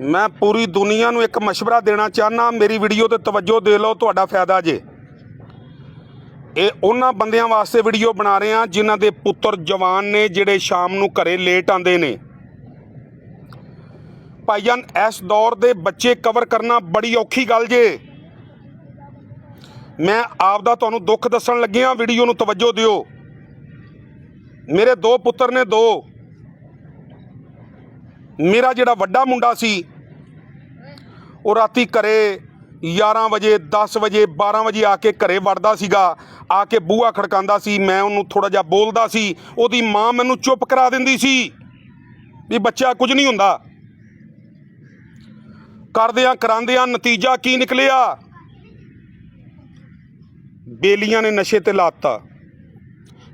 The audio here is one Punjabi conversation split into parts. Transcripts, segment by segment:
ਮੈਂ ਪੂਰੀ ਦੁਨੀਆ ਨੂੰ ਇੱਕ ਮਸ਼ਵਰਾ ਦੇਣਾ ਚਾਹਨਾ, ਮੇਰੀ ਵੀਡੀਓ ਤੇ ਤਵੱਜੋ ਦੇ ਲਓ, ਤੁਹਾਡਾ ਫਾਇਦਾ ਜੇ। ਇਹ ਉਹਨਾਂ ਬੰਦਿਆਂ ਵਾਸਤੇ ਵੀਡੀਓ ਬਣਾ ਰਹੇ ਆ ਜਿਨ੍ਹਾਂ ਦੇ ਪੁੱਤਰ ਜਵਾਨ ਨੇ, ਜਿਹੜੇ ਸ਼ਾਮ ਨੂੰ ਘਰੇ ਲੇਟ ਆਉਂਦੇ ਨੇ। ਭਾਈਜਾਨ, ਇਸ ਦੌਰ ਦੇ ਬੱਚੇ ਕਵਰ ਕਰਨਾ ਬੜੀ ਔਖੀ ਗੱਲ ਜੇ। ਮੈਂ ਆਪ ਦਾ ਤੁਹਾਨੂੰ ਦੁੱਖ ਦੱਸਣ ਲੱਗਿਆ, ਵੀਡੀਓ ਨੂੰ ਤਵੱਜੋ ਦਿਓ। ਮੇਰੇ ਦੋ ਪੁੱਤਰ ਨੇ ਦੋ। ਮੇਰਾ ਜਿਹੜਾ ਵੱਡਾ ਮੁੰਡਾ ਸੀ, ਉਹ ਰਾਤੀ ਘਰੇ 11 ਵਜੇ 10 ਵਜੇ 12 ਵਜੇ ਆ ਕੇ ਘਰੇ ਵੜਦਾ ਸੀਗਾ। ਆ ਕੇ ਬੂਹਾ ਖੜਕਾਉਂਦਾ ਸੀ, ਮੈਂ ਉਹਨੂੰ ਥੋੜਾ ਜਿਹਾ ਬੋਲਦਾ ਸੀ। ਉਹਦੀ ਮਾਂ ਮੈਨੂੰ ਚੁੱਪ ਕਰਾ ਦਿੰਦੀ ਸੀ ਵੀ ਬੱਚਾ ਕੁਝ ਨਹੀਂ ਹੁੰਦਾ। ਕਰਦਿਆਂ ਕਰਾਂਦਿਆਂ ਨਤੀਜਾ ਕੀ ਨਿਕਲਿਆ? ਬੇਲੀਆਂ ਨੇ ਨਸ਼ੇ ਤੇ ਲਾਤਾ।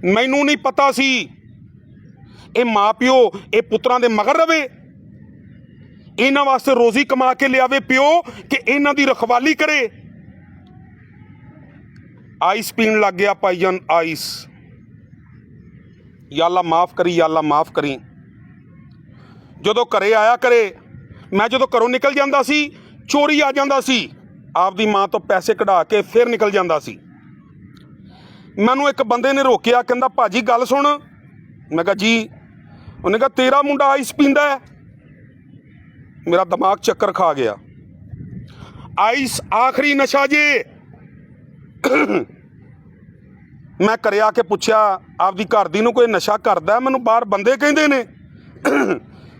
ਮੈਨੂੰ ਨਹੀਂ ਪਤਾ ਸੀ, ਇਹ ਮਾਪਿਓ, ਇਹ ਪੁੱਤਰਾਂ ਦੇ ਮਗਰ ਰਵੇ। ਇਹਨਾਂ ਵਾਸਤੇ ਰੋਜ਼ੀ ਕਮਾ ਕੇ ਲਿਆਵੇ ਪਿਓ ਕਿ ਇਹਨਾਂ ਦੀ ਰਖਵਾਲੀ ਕਰੇ। ਆਈਸ ਪੀਣ ਲੱਗ ਗਿਆ ਭਾਈਜਾਨ ਆਈਸ। ਯਾ ਅੱਲਾ ਮਾਫ ਕਰੀ, ਯਾ ਅੱਲਾ ਮਾਫ ਕਰੀ। ਜਦੋਂ ਘਰੇ ਆਇਆ ਕਰੇ, ਮੈਂ ਜਦੋਂ ਘਰੋਂ ਨਿਕਲ ਜਾਂਦਾ ਸੀ, ਚੋਰੀ ਆ ਜਾਂਦਾ ਸੀ, ਆਪਦੀ ਮਾਂ ਤੋਂ ਪੈਸੇ ਕਢਾ ਕੇ ਫਿਰ ਨਿਕਲ ਜਾਂਦਾ ਸੀ। ਮੈਨੂੰ ਇੱਕ ਬੰਦੇ ਨੇ ਰੋਕਿਆ, ਕਹਿੰਦਾ, ਭਾਜੀ, ਗੱਲ ਸੁਣ। ਮੈਂ ਕਿਹਾ, ਜੀ? ਉਹਨੇ ਕਿਹਾ, ਤੇਰਾ ਮੁੰਡਾ ਆਈਸ ਪੀਂਦਾ ਹੈ। ਮੇਰਾ ਦਿਮਾਗ ਚੱਕਰ ਖਾ ਗਿਆ। ਆਈਸ, ਆਖਰੀ ਨਸ਼ਾ ਜੇ। ਮੈਂ ਕਰਿਆ ਕੇ ਪੁੱਛਿਆ, ਆਪਦੀ ਘਰ ਦੀ ਨੂੰ ਕੋਈ ਨਸ਼ਾ ਕਰਦਾ? ਮੈਨੂੰ ਬਾਹਰ ਬੰਦੇ ਕਹਿੰਦੇ ਨੇ।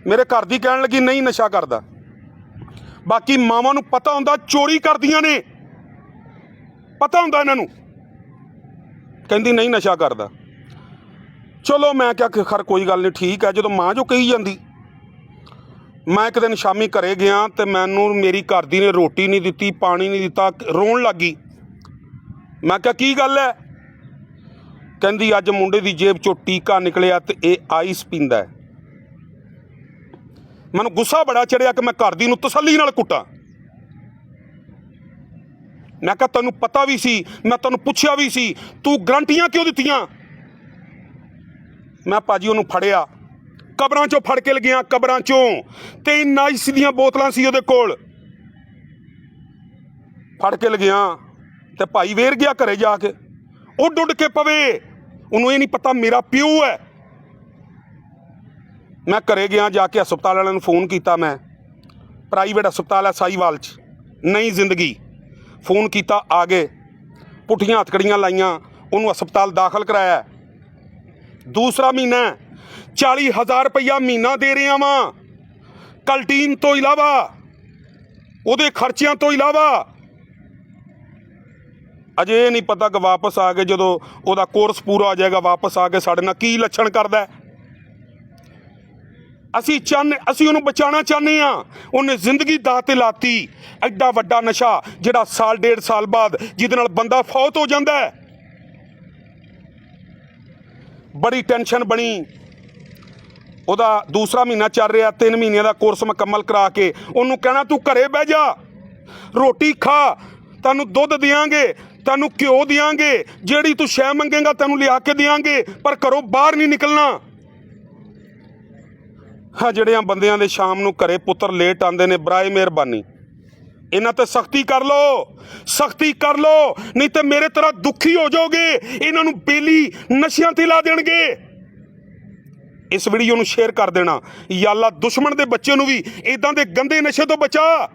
ਮੇਰੇ ਘਰ ਦੀ ਕਹਿਣ ਲੱਗੀ, ਨਹੀਂ, ਨਸ਼ਾ ਕਰਦਾ। ਬਾਕੀ ਮਾਵਾਂ ਨੂੰ ਪਤਾ ਹੁੰਦਾ, ਚੋਰੀ ਕਰਦੀਆਂ ਨੇ। ਪਤਾ ਹੁੰਦਾ ਇਹਨਾਂ ਨੂੰ। ਕਹਿੰਦੀ, ਨਹੀਂ, ਨਸ਼ਾ ਕਰਦਾ। ਚਲੋ, ਮੈਂ ਕਿਹਾ ਕਿ ਖਰ ਕੋਈ ਗੱਲ ਨਹੀਂ, ਠੀਕ ਹੈ। ਜਦੋਂ ਮਾਂ ਜੋ ਕਹੀ ਜਾਂਦੀ ਮੈਂ ਇੱਕ ਦਿਨ ਸ਼ਾਮੀ ਘਰੇ ਗਿਆ ਤੇ ਮੈਨੂੰ ਮੇਰੀ ਘਰ ਦੀ ਨੇ ਰੋਟੀ ਨਹੀਂ ਦਿੱਤੀ, ਪਾਣੀ ਨਹੀਂ ਦਿੱਤਾ, ਰੋਣ ਲੱਗੀ ਮੈਂ ਕਿਹਾ, ਕੀ ਗੱਲ ਹੈ ਕਹਿੰਦੀ, ਅੱਜ ਮੁੰਡੇ ਦੀ ਜੇਬ ਚੋਂ ਟੀਕਾ ਨਿਕਲਿਆ ਤੇ ਇਹ ਆਈਸ ਪੀਂਦਾ ਹੈ ਮੈਨੂੰ ਗੁੱਸਾ ਬੜਾ ਚੜਿਆ ਕਿ ਮੈਂ ਘਰ ਦੀ ਨੂੰ ਤਸੱਲੀ ਨਾਲ ਕੁੱਟਾਂ। ਮੈਂ ਕਿਹਾ, ਤੈਨੂੰ ਪਤਾ ਵੀ ਸੀ, ਮੈਂ ਤੈਨੂੰ ਪੁੱਛਿਆ ਵੀ ਸੀ, ਤੂੰ ਗਰੰਟੀਆਂ ਕਿਉਂ ਦਿੱਤੀਆਂ? ਮੈਂ ਭਾਜੀ ਉਹਨੂੰ ਫੜਿਆ। ਕਬਰਾਂ ਚੋਂ ਫੜ ਕੇ ਲਗੀਆਂ, ਕਬਰਾਂ ਚੋਂ। ਤੇ ਨਾਈਸ ਦੀਆਂ ਬੋਤਲਾਂ ਸੀ ਉਹਦੇ ਕੋਲ। ਫੜ ਕੇ ਲਗਿਆ ਤੇ ਭਾਈ ਵੇਰ ਗਿਆ ਘਰੇ ਜਾ ਕੇ। ਉਹ ਡੁੱਡ ਕੇ ਪਵੇ। ਉਹਨੂੰ ਇਹ ਨਹੀਂ ਪਤਾ ਮੇਰਾ ਪਿਓ ਹੈ। ਮੈਂ ਘਰੇ ਗਿਆ ਜਾ ਕੇ ਹਸਪਤਾਲ ਵਾਲਿਆਂ ਨੂੰ ਫੋਨ ਕੀਤਾ ਮੈਂ। ਪ੍ਰਾਈਵੇਟ ਹਸਪਤਾਲ ਹੈ ਸਾਈਵਾਲ 'ਚ। ਨਹੀਂ ਜ਼ਿੰਦਗੀ। ਫੋਨ ਕੀਤਾ ਆ ਗਏ ਪੁੱਠੀਆਂ ਹੱਥਕੜੀਆਂ ਲਾਈਆਂ। ਉਹਨੂੰ ਹਸਪਤਾਲ ਦਾਖਲ ਕਰਾਇਆ। ਦੂਸਰਾ ਮਹੀਨਾ 40000 ਰੁਪਇਆ ਮਹੀਨਾ ਦੇ ਰਿਹਾ ਵਾਂ। ਕਲਟੀਨ ਤੋਂ ਇਲਾਵਾ, ਉਹਦੇ ਖਰਚਿਆਂ ਤੋਂ ਇਲਾਵਾ। ਅਜੇ ਨਹੀਂ ਪਤਾ ਕਿ ਵਾਪਸ ਆ ਕੇ ਜਦੋਂ ਉਹਦਾ ਕੋਰਸ ਪੂਰਾ ਹੋ ਜਾਏਗਾ, ਵਾਪਸ ਆ ਕੇ ਸਾਡੇ ਨਾਲ ਕੀ ਲੱਛਣ ਕਰਦਾ ਅਸੀਂ ਚਾਹਨੇ ਅਸੀਂ ਉਹਨੂੰ ਬਚਾਉਣਾ ਚਾਹੁੰਦੇ ਆ ਉਹਨੇ ਜ਼ਿੰਦਗੀ ਦਾਅ ਤੇ ਲਾਤੀ। ਐਡਾ ਵੱਡਾ ਨਸ਼ਾ ਜਿਹੜਾ ਸਾਲ ਡੇਢ ਸਾਲ ਬਾਅਦ ਜਿਹਦੇ ਨਾਲ ਬੰਦਾ ਫੌਤ ਹੋ ਜਾਂਦਾ ਹੈ। ਬੜੀ ਟੈਨਸ਼ਨ ਬਣੀ। ਉਹਦਾ ਦੂਸਰਾ ਮਹੀਨਾ ਚੱਲ ਰਿਹਾ 3 ਮਹੀਨਿਆਂ ਦਾ ਕੋਰਸ ਮੁਕੰਮਲ ਕਰਾ ਕੇ। ਉਹਨੂੰ ਕਹਿਣਾ, ਤੂੰ ਘਰੇ ਬਹਿ ਜਾ। ਰੋਟੀ ਖਾ। ਤੈਨੂੰ ਦੁੱਧ ਦਿਆਂਗੇ, ਤੈਨੂੰ ਘਿਓ ਦਿਆਂਗੇ। ਜਿਹੜੀ ਤੂੰ ਸ਼ੈ ਮੰਗੇਗਾ, ਤੈਨੂੰ ਲਿਆ ਕੇ ਦਿਆਂਗੇ, ਪਰ ਘਰੋਂ ਬਾਹਰ ਨਹੀਂ ਨਿਕਲਣਾ। ਹਾਂ ਜਿਹੜਿਆਂ ਬੰਦਿਆਂ ਦੇ ਸ਼ਾਮ ਨੂੰ ਘਰੇ ਪੁੱਤਰ ਲੇਟ ਆਉਂਦੇ ਨੇ, ਬਰਾਏ ਮਿਹਰਬਾਨੀ। ਇਹਨਾਂ ਤੇ ਸਖਤੀ ਕਰ ਲੋ ਸਖਤੀ ਕਰ ਲੋ ਨਹੀਂ ਤੇ ਮੇਰੇ ਤਰ੍ਹਾਂ ਦੁਖੀ ਹੋ ਜਾਓਗੇ। ਇਹਨਾਂ ਨੂੰ ਬੇਲੀ ਨਸ਼ਿਆਂ ਤੇ ਲਾ ਦੇਣਗੇ। ਇਸ ਵੀਡੀਓ ਨੂੰ ਸ਼ੇਅਰ ਕਰ ਦੇਣਾ। ਯਾ ਅੱਲਾ ਦੁਸ਼ਮਣ ਦੇ ਬੱਚੇ ਨੂੰ ਵੀ ਇਦਾਂ ਦੇ ਗੰਦੇ ਨਸ਼ੇ ਤੋਂ ਬਚਾ।